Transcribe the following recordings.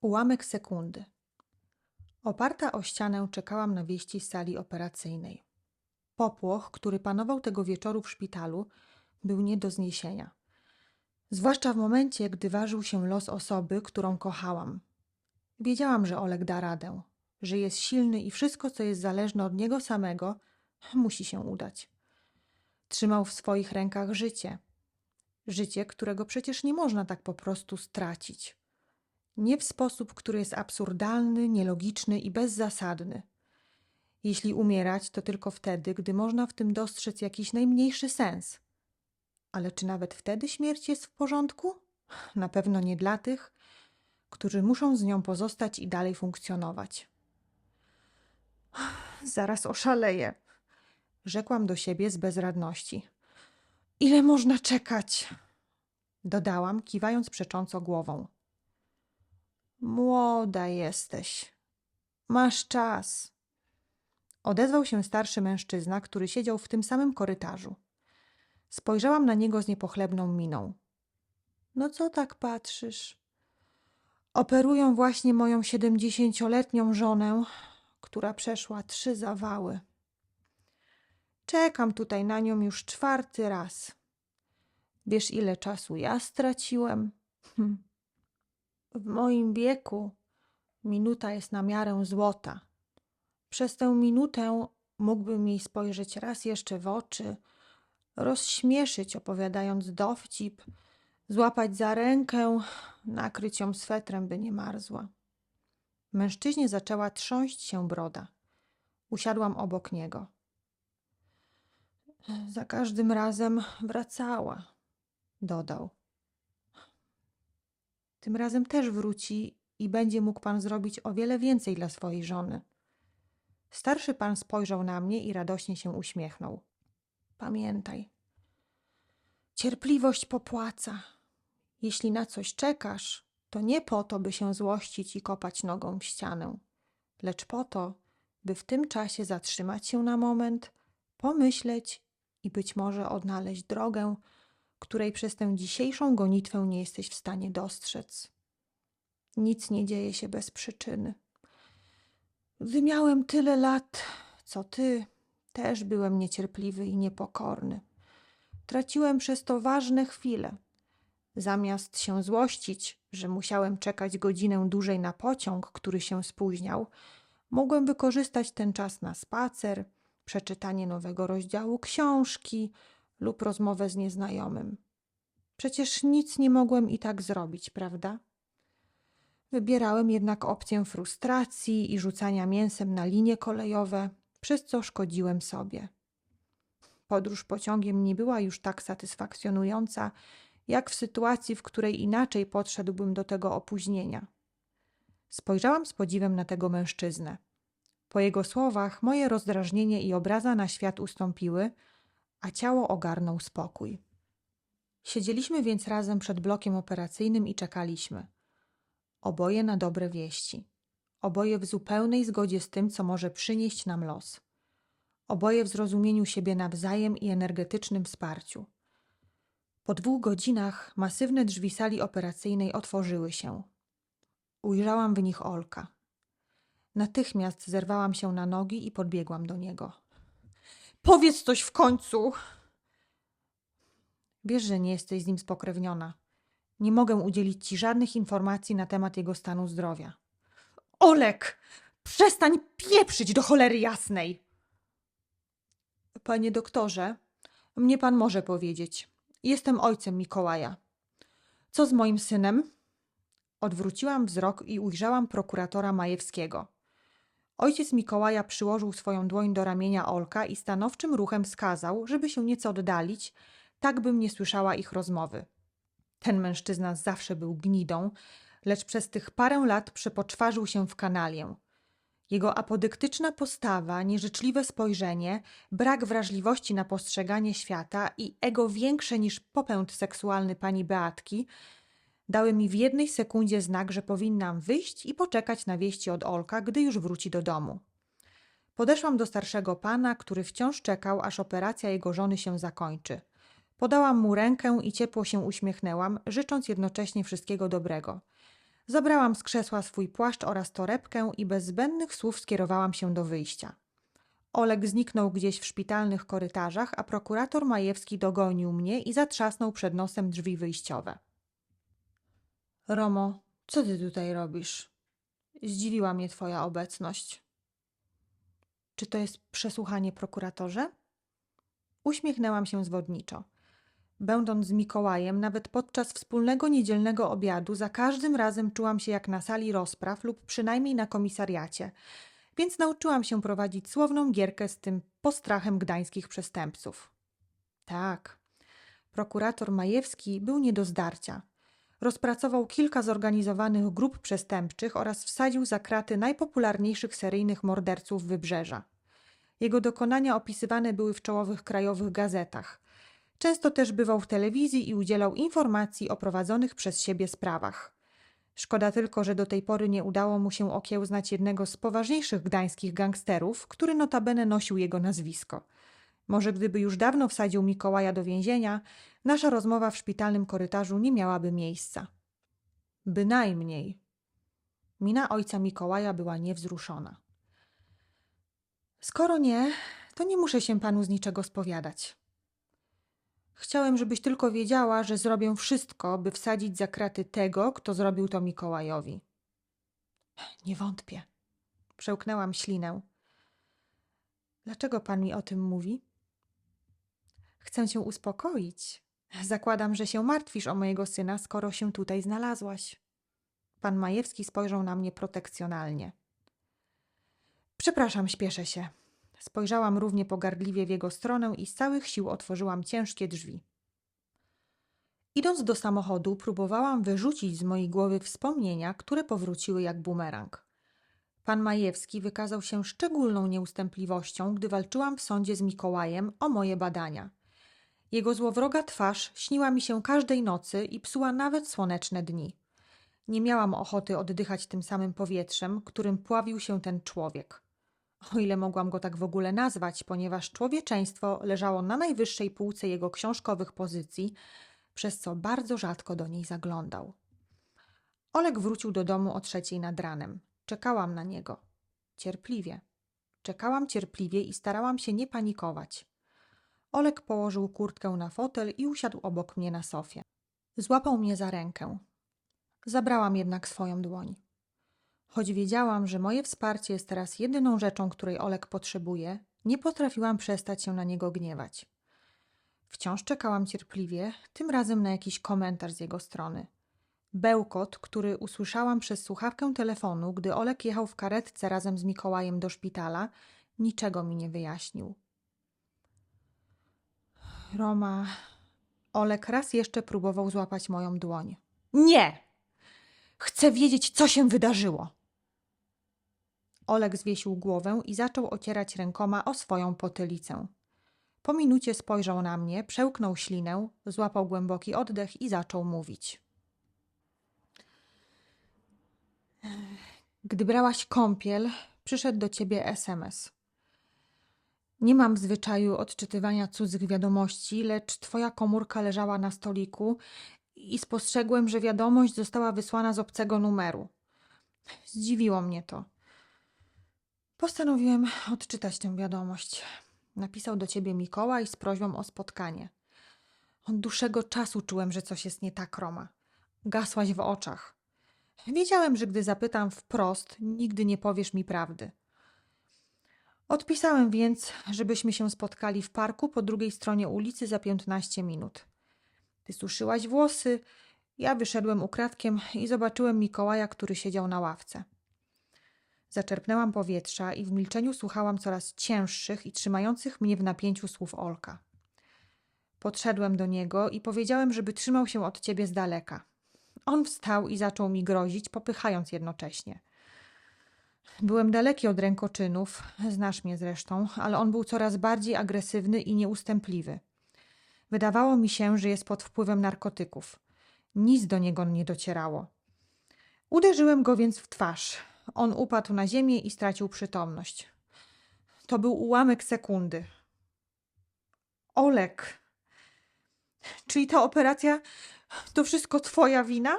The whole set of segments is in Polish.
Ułamek sekundy. Oparta o ścianę czekałam na wieści z sali operacyjnej. Popłoch, który panował tego wieczoru w szpitalu, był nie do zniesienia. Zwłaszcza w momencie, gdy ważył się los osoby, którą kochałam. Wiedziałam, że Olek da radę, że jest silny i wszystko, co jest zależne od niego samego, musi się udać. Trzymał w swoich rękach życie. Życie, którego przecież nie można tak po prostu stracić. Nie w sposób, który jest absurdalny, nielogiczny i bezzasadny. Jeśli umierać, to tylko wtedy, gdy można w tym dostrzec jakiś najmniejszy sens. Ale czy nawet wtedy śmierć jest w porządku? Na pewno nie dla tych, którzy muszą z nią pozostać i dalej funkcjonować. Zaraz oszaleję, rzekłam do siebie z bezradności. Ile można czekać? Dodałam, kiwając przecząco głową. Młoda jesteś. Masz czas. Odezwał się starszy mężczyzna, który siedział w tym samym korytarzu. Spojrzałam na niego z niepochlebną miną. No co tak patrzysz? Operują właśnie moją siedemdziesięcioletnią żonę, która przeszła trzy zawały. Czekam tutaj na nią już czwarty raz. Wiesz, ile czasu ja straciłem? Hm. W moim wieku minuta jest na miarę złota. Przez tę minutę mógłbym jej spojrzeć raz jeszcze w oczy, rozśmieszyć, opowiadając dowcip, złapać za rękę, nakryć ją swetrem, by nie marzła. Mężczyźnie zaczęła trząść się broda. Usiadłam obok niego. Za każdym razem wracała, dodał. Tym razem też wróci i będzie mógł pan zrobić o wiele więcej dla swojej żony. Starszy pan spojrzał na mnie i radośnie się uśmiechnął. Pamiętaj, cierpliwość popłaca. Jeśli na coś czekasz, to nie po to, by się złościć i kopać nogą w ścianę, lecz po to, by w tym czasie zatrzymać się na moment, pomyśleć i być może odnaleźć drogę, której przez tę dzisiejszą gonitwę nie jesteś w stanie dostrzec. Nic nie dzieje się bez przyczyny. Gdy miałem tyle lat, co ty, też byłem niecierpliwy i niepokorny. Traciłem przez to ważne chwile. Zamiast się złościć, że musiałem czekać godzinę dłużej na pociąg, który się spóźniał, mogłem wykorzystać ten czas na spacer, przeczytanie nowego rozdziału książki lub rozmowę z nieznajomym. Przecież nic nie mogłem i tak zrobić, prawda? Wybierałem jednak opcję frustracji i rzucania mięsem na linie kolejowe, przez co szkodziłem sobie. Podróż pociągiem nie była już tak satysfakcjonująca, jak w sytuacji, w której inaczej podszedłbym do tego opóźnienia. Spojrzałam z podziwem na tego mężczyznę. Po jego słowach moje rozdrażnienie i obraza na świat ustąpiły, a ciało ogarnął spokój. Siedzieliśmy więc razem przed blokiem operacyjnym i czekaliśmy. Oboje na dobre wieści. Oboje w zupełnej zgodzie z tym, co może przynieść nam los. Oboje w zrozumieniu siebie nawzajem i energetycznym wsparciu. Po dwóch godzinach masywne drzwi sali operacyjnej otworzyły się. Ujrzałam w nich Olka. Natychmiast zerwałam się na nogi i podbiegłam do niego. Powiedz coś w końcu! Wiesz, że nie jesteś z nim spokrewniona. Nie mogę udzielić ci żadnych informacji na temat jego stanu zdrowia. Olek! Przestań pieprzyć do cholery jasnej! Panie doktorze, mnie pan może powiedzieć. Jestem ojcem Mikołaja. Co z moim synem? Odwróciłam wzrok i ujrzałam prokuratora Majewskiego. Ojciec Mikołaja przyłożył swoją dłoń do ramienia Olka i stanowczym ruchem skazał, żeby się nieco oddalić, tak bym nie słyszała ich rozmowy. Ten mężczyzna zawsze był gnidą, lecz przez tych parę lat przepoczwarzył się w kanalię. Jego apodyktyczna postawa, nieżyczliwe spojrzenie, brak wrażliwości na postrzeganie świata i ego większe niż popęd seksualny pani Beatki dały mi w jednej sekundzie znak, że powinnam wyjść i poczekać na wieści od Olka, gdy już wróci do domu. Podeszłam do starszego pana, który wciąż czekał, aż operacja jego żony się zakończy. Podałam mu rękę i ciepło się uśmiechnęłam, życząc jednocześnie wszystkiego dobrego. Zabrałam z krzesła swój płaszcz oraz torebkę i bez zbędnych słów skierowałam się do wyjścia. Oleg zniknął gdzieś w szpitalnych korytarzach, a prokurator Majewski dogonił mnie i zatrzasnął przed nosem drzwi wyjściowe. Romo, co ty tutaj robisz? Zdziwiła mnie twoja obecność. Czy to jest przesłuchanie prokuratorze? Uśmiechnęłam się zwodniczo. Będąc z Mikołajem, nawet podczas wspólnego niedzielnego obiadu, za każdym razem czułam się jak na sali rozpraw lub przynajmniej na komisariacie, więc nauczyłam się prowadzić słowną gierkę z tym postrachem gdańskich przestępców. Tak, prokurator Majewski był nie do zdarcia. Rozpracował kilka zorganizowanych grup przestępczych oraz wsadził za kraty najpopularniejszych seryjnych morderców wybrzeża. Jego dokonania opisywane były w czołowych krajowych gazetach. Często też bywał w telewizji i udzielał informacji o prowadzonych przez siebie sprawach. Szkoda tylko, że do tej pory nie udało mu się okiełznać jednego z poważniejszych gdańskich gangsterów, który notabene nosił jego nazwisko. Może gdyby już dawno wsadził Mikołaja do więzienia, nasza rozmowa w szpitalnym korytarzu nie miałaby miejsca. Bynajmniej. Mina ojca Mikołaja była niewzruszona. Skoro nie, to nie muszę się panu z niczego spowiadać. Chciałem, żebyś tylko wiedziała, że zrobię wszystko, by wsadzić za kraty tego, kto zrobił to Mikołajowi. Nie wątpię. Przełknęłam ślinę. Dlaczego pan mi o tym mówi? Chcę cię uspokoić. Zakładam, że się martwisz o mojego syna, skoro się tutaj znalazłaś. Pan Majewski spojrzał na mnie protekcjonalnie. Przepraszam, śpieszę się. Spojrzałam równie pogardliwie w jego stronę i z całych sił otworzyłam ciężkie drzwi. Idąc do samochodu, próbowałam wyrzucić z mojej głowy wspomnienia, które powróciły jak bumerang. Pan Majewski wykazał się szczególną nieustępliwością, gdy walczyłam w sądzie z Mikołajem o moje badania. Jego złowroga twarz śniła mi się każdej nocy i psuła nawet słoneczne dni. Nie miałam ochoty oddychać tym samym powietrzem, którym pławił się ten człowiek. O ile mogłam go tak w ogóle nazwać, ponieważ człowieczeństwo leżało na najwyższej półce jego książkowych pozycji, przez co bardzo rzadko do niej zaglądał. Oleg wrócił do domu o trzeciej nad ranem. Czekałam na niego. Cierpliwie. Czekałam cierpliwie i starałam się nie panikować. Olek położył kurtkę na fotel i usiadł obok mnie na sofie. Złapał mnie za rękę. Zabrałam jednak swoją dłoń. Choć wiedziałam, że moje wsparcie jest teraz jedyną rzeczą, której Olek potrzebuje, nie potrafiłam przestać się na niego gniewać. Wciąż czekałam cierpliwie, tym razem na jakiś komentarz z jego strony. Bełkot, który usłyszałam przez słuchawkę telefonu, gdy Olek jechał w karetce razem z Mikołajem do szpitala, niczego mi nie wyjaśnił. Roma. Olek raz jeszcze próbował złapać moją dłoń. Nie! Chcę wiedzieć, co się wydarzyło. Olek zwiesił głowę i zaczął ocierać rękoma o swoją potylicę. Po minucie spojrzał na mnie, przełknął ślinę, złapał głęboki oddech i zaczął mówić. Gdy brałaś kąpiel, przyszedł do ciebie SMS. Nie mam zwyczaju odczytywania cudzych wiadomości, lecz twoja komórka leżała na stoliku i spostrzegłem, że wiadomość została wysłana z obcego numeru. Zdziwiło mnie to. Postanowiłem odczytać tę wiadomość. Napisał do ciebie Mikołaj z prośbą o spotkanie. Od dłuższego czasu czułem, że coś jest nie tak, Roma. Gasłaś w oczach. Wiedziałem, że gdy zapytam wprost, nigdy nie powiesz mi prawdy. Odpisałem więc, żebyśmy się spotkali w parku po drugiej stronie ulicy za piętnaście minut. Ty suszyłaś włosy, ja wyszedłem ukradkiem i zobaczyłem Mikołaja, który siedział na ławce. Zaczerpnęłam powietrza i w milczeniu słuchałam coraz cięższych i trzymających mnie w napięciu słów Olka. Podszedłem do niego i powiedziałem, żeby trzymał się od ciebie z daleka. On wstał i zaczął mi grozić, popychając jednocześnie. Byłem daleki od rękoczynów, znasz mnie zresztą, ale on był coraz bardziej agresywny i nieustępliwy. Wydawało mi się, że jest pod wpływem narkotyków. Nic do niego nie docierało. Uderzyłem go więc w twarz. On upadł na ziemię i stracił przytomność. To był ułamek sekundy. Olek. Czyli ta operacja to wszystko twoja wina?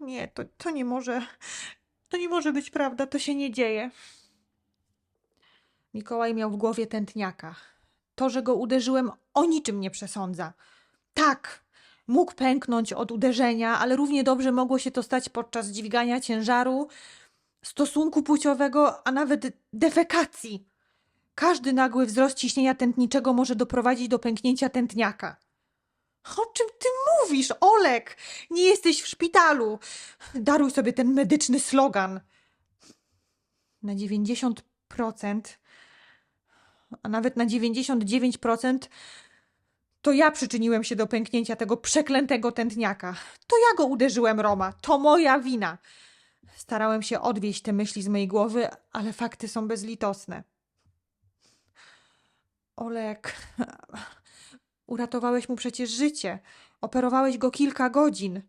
Nie, to, to nie może. To nie może być prawda, to się nie dzieje. Mikołaj miał w głowie tętniaka. To, że go uderzyłem, o niczym nie przesądza. Tak, mógł pęknąć od uderzenia, ale równie dobrze mogło się to stać podczas dźwigania ciężaru, stosunku płciowego, a nawet defekacji. Każdy nagły wzrost ciśnienia tętniczego może doprowadzić do pęknięcia tętniaka. O czym ty mówisz, Olek? Nie jesteś w szpitalu. Daruj sobie ten medyczny slogan. Na 90%, a nawet na 99% to ja przyczyniłem się do pęknięcia tego przeklętego tętniaka. To ja go uderzyłem, Roma. To moja wina. Starałem się odwieść te myśli z mojej głowy, ale fakty są bezlitosne. Olek, uratowałeś mu przecież życie. Operowałeś go kilka godzin.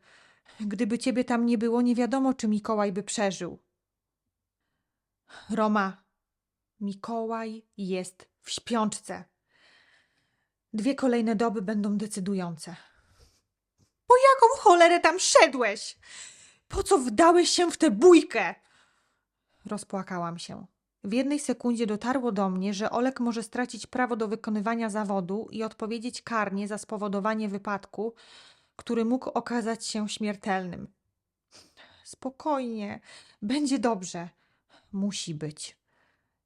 Gdyby ciebie tam nie było, nie wiadomo, czy Mikołaj by przeżył. Roma, Mikołaj jest w śpiączce. Dwie kolejne doby będą decydujące. Po jaką cholerę tam szedłeś? Po co wdałeś się w tę bójkę? Rozpłakałam się. W jednej sekundzie dotarło do mnie, że Olek może stracić prawo do wykonywania zawodu i odpowiedzieć karnie za spowodowanie wypadku, który mógł okazać się śmiertelnym. Spokojnie, będzie dobrze. Musi być.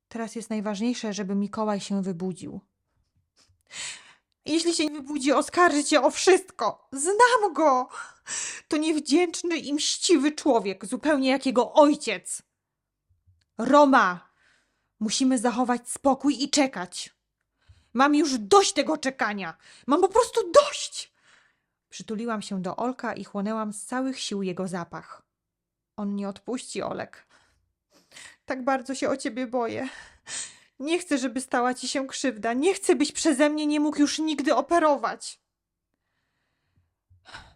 Teraz jest najważniejsze, żeby Mikołaj się wybudził. Jeśli się nie wybudzi, oskarży cię o wszystko. Znam go. To niewdzięczny i mściwy człowiek, zupełnie jak jego ojciec. Roma, musimy zachować spokój i czekać. Mam już dość tego czekania. Mam po prostu dość. Przytuliłam się do Olka i chłonęłam z całych sił jego zapach. On nie odpuści, Olek. Tak bardzo się o ciebie boję. Nie chcę, żeby stała ci się krzywda. Nie chcę, byś przeze mnie nie mógł już nigdy operować.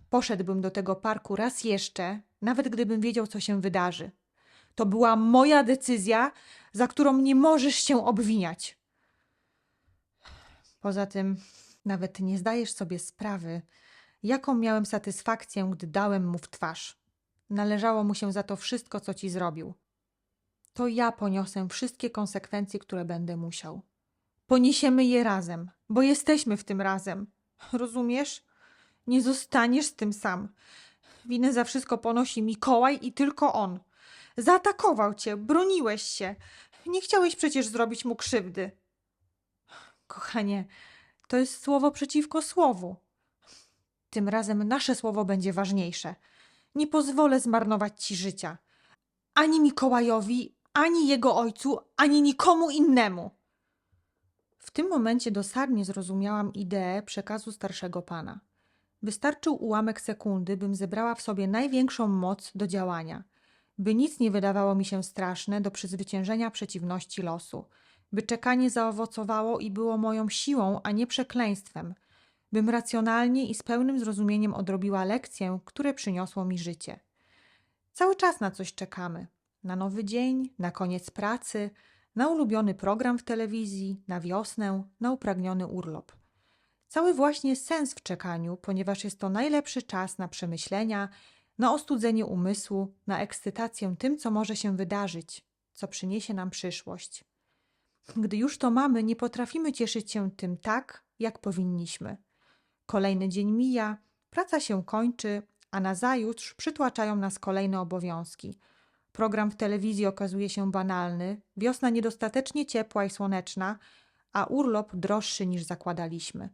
Poszedłbym do tego parku raz jeszcze, nawet gdybym wiedział, co się wydarzy. To była moja decyzja, za którą nie możesz się obwiniać. Poza tym, nawet nie zdajesz sobie sprawy, jaką miałem satysfakcję, gdy dałem mu w twarz. Należało mu się za to wszystko, co ci zrobił to ja poniosę wszystkie konsekwencje, które będę musiał. Poniesiemy je razem, bo jesteśmy w tym razem. Rozumiesz? Nie zostaniesz z tym sam. Winę za wszystko ponosi Mikołaj i tylko on. Zaatakował cię, broniłeś się. Nie chciałeś przecież zrobić mu krzywdy. Kochanie, to jest słowo przeciwko słowu. Tym razem nasze słowo będzie ważniejsze. Nie pozwolę zmarnować ci życia. Ani Mikołajowi, ani jego ojcu, ani nikomu innemu. W tym momencie dosadnie zrozumiałam ideę przekazu starszego pana. Wystarczył ułamek sekundy, bym zebrała w sobie największą moc do działania, by nic nie wydawało mi się straszne do przezwyciężenia przeciwności losu, by czekanie zaowocowało i było moją siłą, a nie przekleństwem, bym racjonalnie i z pełnym zrozumieniem odrobiła lekcję, które przyniosło mi życie. Cały czas na coś czekamy na nowy dzień, na koniec pracy, na ulubiony program w telewizji, na wiosnę, na upragniony urlop. Cały właśnie sens w czekaniu, ponieważ jest to najlepszy czas na przemyślenia, na ostudzenie umysłu, na ekscytację tym, co może się wydarzyć, co przyniesie nam przyszłość. Gdy już to mamy, nie potrafimy cieszyć się tym tak, jak powinniśmy. Kolejny dzień mija, praca się kończy, a nazajutrz przytłaczają nas kolejne obowiązki – Program w telewizji okazuje się banalny, wiosna niedostatecznie ciepła i słoneczna, a urlop droższy niż zakładaliśmy.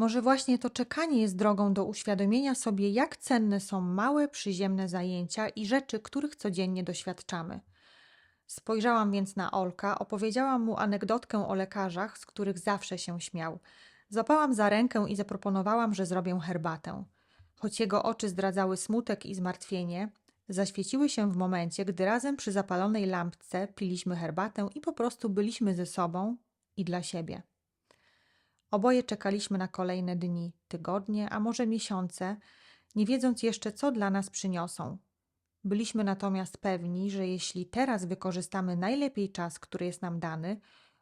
Może właśnie to czekanie jest drogą do uświadomienia sobie, jak cenne są małe, przyziemne zajęcia i rzeczy, których codziennie doświadczamy. Spojrzałam więc na Olka, opowiedziałam mu anegdotkę o lekarzach, z których zawsze się śmiał. Zapałam za rękę i zaproponowałam, że zrobię herbatę. Choć jego oczy zdradzały smutek i zmartwienie, zaświeciły się w momencie, gdy razem przy zapalonej lampce piliśmy herbatę i po prostu byliśmy ze sobą i dla siebie. Oboje czekaliśmy na kolejne dni, tygodnie, a może miesiące, nie wiedząc jeszcze, co dla nas przyniosą. Byliśmy natomiast pewni, że jeśli teraz wykorzystamy najlepiej czas, który jest nam dany,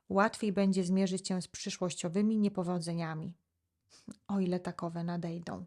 łatwiej będzie zmierzyć się z przyszłościowymi niepowodzeniami, o ile takowe nadejdą.